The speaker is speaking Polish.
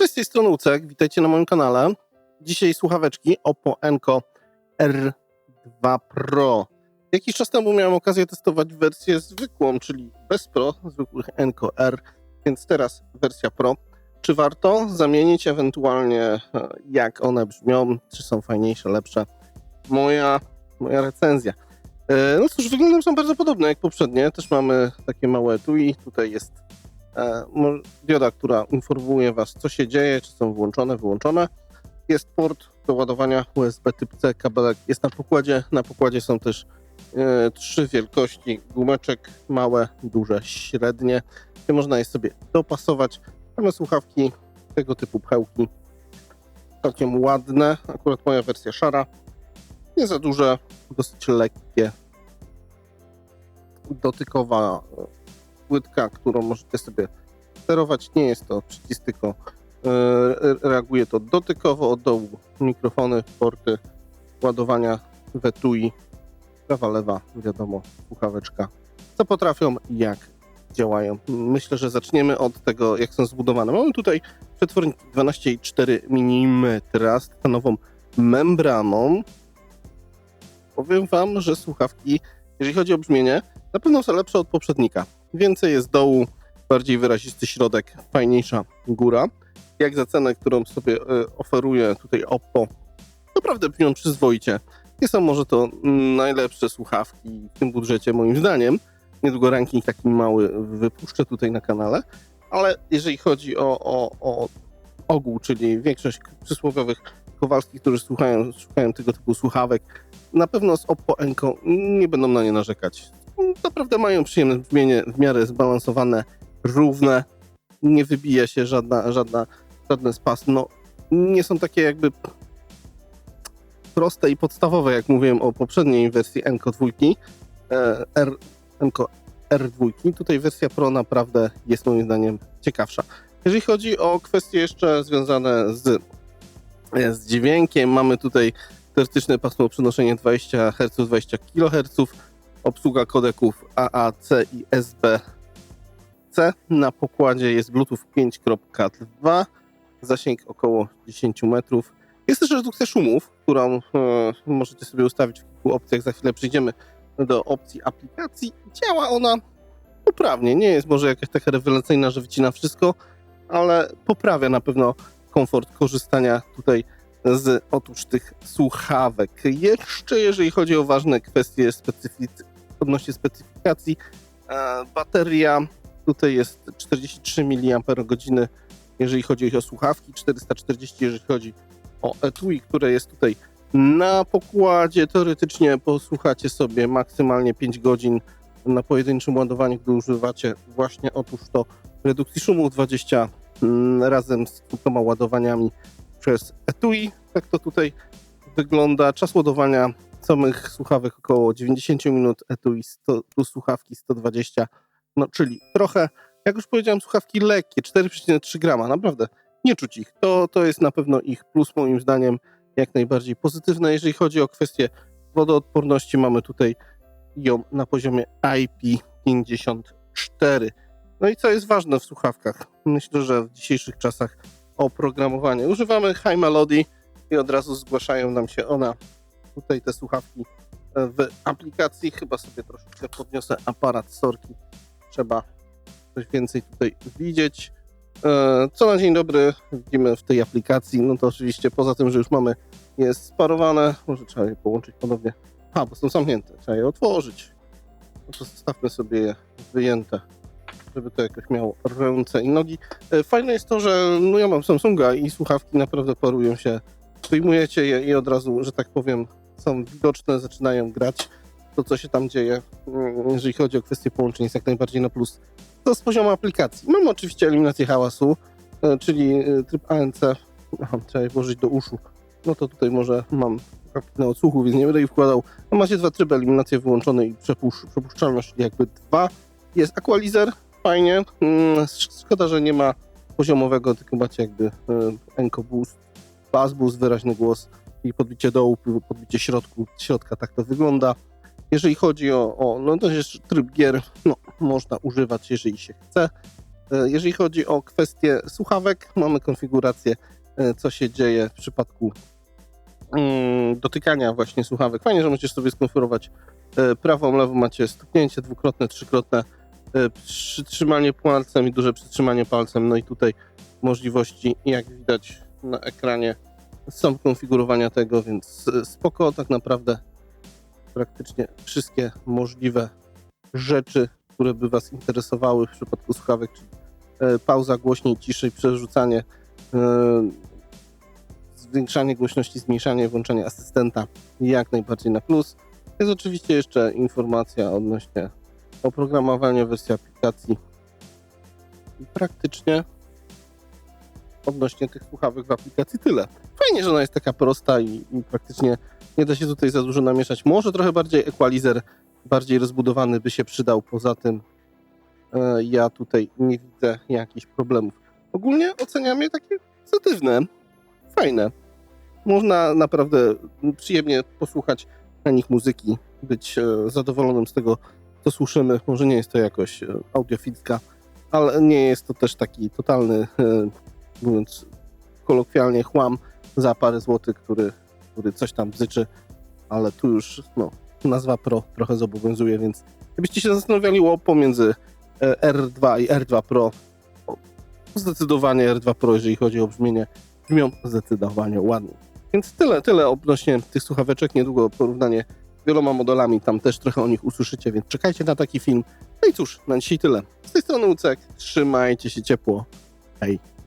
Cześć, z tej strony Ucek, witajcie na moim kanale. Dzisiaj słuchaweczki Oppo Enco R2 Pro. Jakiś czas temu miałem okazję testować wersję zwykłą, czyli bez Pro, zwykłych Enco R, więc teraz wersja Pro. Czy warto zamienić ewentualnie e, jak one brzmią, czy są fajniejsze, lepsze? Moja, moja recenzja. E, No cóż, wyglądem są bardzo podobne jak poprzednie. Też mamy takie małe etui. Tutaj jest dioda, która informuje Was, co się dzieje, czy są włączone, wyłączone. Jest port do ładowania USB typ C, kabelek jest na pokładzie. Na pokładzie są też e, trzy wielkości gumeczek, małe, duże, średnie. Gdzie można je sobie dopasować. Mamy słuchawki tego typu pchełki. Całkiem ładne. Akurat moja wersja szara. Nie za duże, dosyć lekkie. Dotykowa e, płytka, którą możecie sobie sterować. Nie jest to przycisk, tylko e, re- reaguje to dotykowo od dołu. Mikrofony, porty, ładowania w etui. Prawa, lewa, wiadomo, słuchaweczka. Co potrafią, jak działają. Myślę, że zaczniemy od tego, jak są zbudowane. Mamy tutaj przetwornik 12,4 mm z tytanową membraną. Powiem Wam, że słuchawki, jeżeli chodzi o brzmienie, na pewno są lepsze od poprzednika. Więcej jest dołu, bardziej wyrazisty środek, fajniejsza góra. Jak za cenę, którą sobie e, oferuje tutaj Oppo, naprawdę brzmią przyzwoicie. Nie są może to najlepsze słuchawki w tym budżecie, moim zdaniem. Niedługo ranking taki mały wypuszczę tutaj na kanale, ale jeżeli chodzi o, o, o ogół, czyli większość przysłowiowych Kowalskich, którzy słuchają, szukają tego typu słuchawek, na pewno z Oppo Enco nie będą na nie narzekać. Naprawdę mają przyjemne brzmienie, w miarę zbalansowane, równe, nie wybija się żadna, żadna, żadne spas. No, nie są takie jakby proste i podstawowe, jak mówiłem o poprzedniej wersji Enco 2, e, R, Enco R2. Tutaj wersja Pro naprawdę jest moim zdaniem ciekawsza. Jeżeli chodzi o kwestie jeszcze związane z, e, z dźwiękiem, mamy tutaj teoretyczne pasmo przenoszenie 20 Hz, 20 kHz, obsługa kodeków AAC i SBC. Na pokładzie jest Bluetooth 5.2, zasięg około 10 metrów. Jest też redukcja szumów, którą e, możecie sobie ustawić w kilku opcjach. Za chwilę przejdziemy do opcji aplikacji. Działa ona poprawnie. Nie jest może jakaś taka rewelacyjna, że wycina wszystko, ale poprawia na pewno komfort korzystania tutaj z otóż tych słuchawek. Jeszcze jeżeli chodzi o ważne kwestie specyfic- odnośnie specyfikacji, e, bateria tutaj jest 43 mAh, jeżeli chodzi o słuchawki, 440 jeżeli chodzi o etui, które jest tutaj na pokładzie. Teoretycznie posłuchacie sobie maksymalnie 5 godzin na pojedynczym ładowaniu, gdy używacie właśnie otóż to redukcji szumu 20 mm, razem z kilkoma ładowaniami przez etui. Tak to tutaj wygląda. Czas ładowania samych słuchawek około 90 minut, etui 100, plus słuchawki 120, no czyli trochę, jak już powiedziałem, słuchawki lekkie, 4,3 grama, naprawdę nie czuć ich. To, to jest na pewno ich plus moim zdaniem jak najbardziej pozytywne. Jeżeli chodzi o kwestię wodoodporności, mamy tutaj ją na poziomie IP54. No i co jest ważne w słuchawkach? Myślę, że w dzisiejszych czasach oprogramowanie. Używamy High Melody i od razu zgłaszają nam się ona. Tutaj te słuchawki e, w aplikacji. Chyba sobie troszeczkę podniosę aparat sorki. Trzeba coś więcej tutaj widzieć. E, Co na dzień dobry widzimy w tej aplikacji. No to oczywiście poza tym, że już mamy je sparowane, może trzeba je połączyć ponownie. A, bo są zamknięte, trzeba je otworzyć. Zostawmy sobie je wyjęte, żeby to jakoś miało ręce i nogi. E, Fajne jest to, że no ja mam Samsunga i słuchawki naprawdę parują się. Wyjmujecie je i od razu, że tak powiem, są widoczne, zaczynają grać. To, co się tam dzieje, mm, jeżeli chodzi o kwestię połączeń, jest jak najbardziej na plus. To z poziomu aplikacji. Mamy oczywiście eliminację hałasu, e, czyli e, tryb ANC. Aha, trzeba je włożyć do uszu. No to tutaj może mam kapitę odsłuchu, więc nie będę ich wkładał. No macie dwa tryby, eliminację wyłączony i przepusz, przepuszczalność jakby dwa. Jest equalizer, fajnie. Mm, Szkoda, że nie ma poziomowego, tylko macie jakby e, Enco Boost, Bass Boost, wyraźny głos i podbicie dołu, podbicie środku, środka, tak to wygląda. Jeżeli chodzi o, o no to jest tryb gier, no można używać, jeżeli się chce. E, Jeżeli chodzi o kwestię słuchawek, mamy konfigurację, e, co się dzieje w przypadku mm, dotykania właśnie słuchawek. Fajnie, że możesz sobie skonfigurować e, prawą, lewą, macie stuknięcie dwukrotne, trzykrotne, przytrzymanie palcem i duże przytrzymanie palcem. No i tutaj możliwości, jak widać na ekranie, są konfigurowania tego, więc spoko, tak naprawdę praktycznie wszystkie możliwe rzeczy, które by Was interesowały w przypadku słuchawek, czyli e, pauza głośniej, ciszej, przerzucanie, e, zwiększanie głośności, zmniejszanie, włączanie asystenta jak najbardziej na plus. Jest oczywiście jeszcze informacja odnośnie oprogramowania wersji aplikacji. Praktycznie odnośnie tych słuchawek w aplikacji tyle. Fajnie, że ona jest taka prosta i, i praktycznie nie da się tutaj za dużo namieszać. Może trochę bardziej equalizer, bardziej rozbudowany by się przydał. Poza tym e, ja tutaj nie widzę jakichś problemów. Ogólnie oceniam je takie pozytywne, fajne. Można naprawdę przyjemnie posłuchać na nich muzyki, być e, zadowolonym z tego, co słyszymy. Może nie jest to jakoś e, audiofilska, ale nie jest to też taki totalny, e, mówiąc kolokwialnie, chłam za parę złotych, który, który coś tam bzyczy, ale tu już no, nazwa Pro trochę zobowiązuje, więc gdybyście się zastanawiali o pomiędzy e, R2 i R2 Pro, zdecydowanie R2 Pro, jeżeli chodzi o brzmienie, brzmią zdecydowanie ładniej. Więc tyle, tyle odnośnie tych słuchaweczek, niedługo porównanie wieloma modelami, tam też trochę o nich usłyszycie, więc czekajcie na taki film. No i cóż, na dzisiaj tyle. Z tej strony Ucek, trzymajcie się ciepło, hej.